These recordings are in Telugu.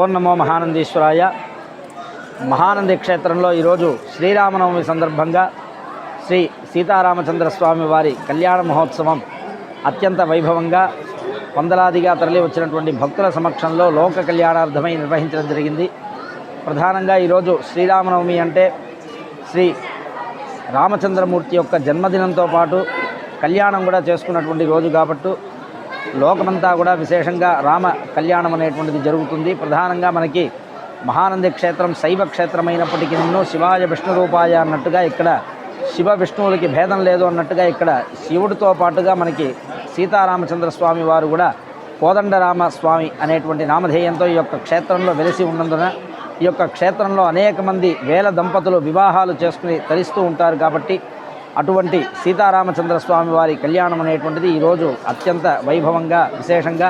ఓం నమో మహానందీశ్వరాయ. మహానంది క్షేత్రంలో ఈరోజు శ్రీరామనవమి సందర్భంగా శ్రీ సీతారామచంద్ర స్వామి వారి కళ్యాణ మహోత్సవం అత్యంత వైభవంగా వందలాదిగా తరలి వచ్చినటువంటి భక్తుల సమక్షంలో లోక కళ్యాణార్థమై నిర్వహించడం జరిగింది. ప్రధానంగా ఈరోజు శ్రీరామనవమి అంటే శ్రీ రామచంద్రమూర్తి యొక్క జన్మదినంతో పాటు కళ్యాణం కూడా చేసుకున్నటువంటి రోజు కాబట్టి లోకమంతా కూడా విశేషంగా రామ కళ్యాణం అనేటువంటిది జరుగుతుంది. ప్రధానంగా మనకి మహానంది క్షేత్రం శైవ క్షేత్రం అయినప్పటికీ నిన్ను శివాయ విష్ణు రూపాయ అన్నట్టుగా ఇక్కడ శివ విష్ణువులకి భేదం లేదు అన్నట్టుగా ఇక్కడ శివుడితో పాటుగా మనకి సీతారామచంద్ర స్వామి వారు కూడా కోదండరామ స్వామి అనేటువంటి నామధేయంతో ఈ యొక్క క్షేత్రంలో వెలిసి ఉన్నందున ఈ యొక్క క్షేత్రంలో అనేక మంది వేల దంపతులు వివాహాలు చేసుకుని తరిస్తూ ఉంటారు కాబట్టి అటువంటి సీతారామచంద్ర స్వామి వారి కళ్యాణం అనేటువంటిది ఈరోజు అత్యంత వైభవంగా విశేషంగా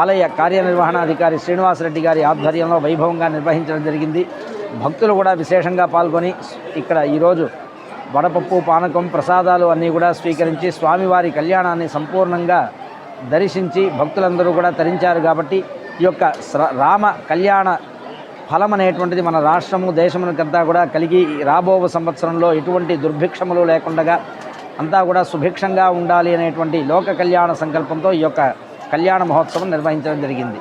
ఆలయ కార్యనిర్వహణాధికారి శ్రీనివాసరెడ్డి గారి ఆధ్వర్యంలో వైభవంగా నిర్వహించడం జరిగింది. భక్తులు కూడా విశేషంగా పాల్గొని ఇక్కడ ఈరోజు వడపప్పు పానకం ప్రసాదాలు అన్నీ కూడా స్వీకరించి స్వామివారి కళ్యాణాన్ని సంపూర్ణంగా దర్శించి భక్తులందరూ కూడా తరించారు కాబట్టి ఈ యొక్క రామ కళ్యాణ ఫలం అనేటువంటిది మన రాష్ట్రము దేశమునకంతా కూడా కలిగి రాబో సంవత్సరంలో ఎటువంటి దుర్భిక్షములు లేకుండా అంతా కూడా సుభిక్షంగా ఉండాలి అనేటువంటి లోక కళ్యాణ సంకల్పంతో ఈ యొక్క కళ్యాణ మహోత్సవం నిర్వహించడం జరిగింది.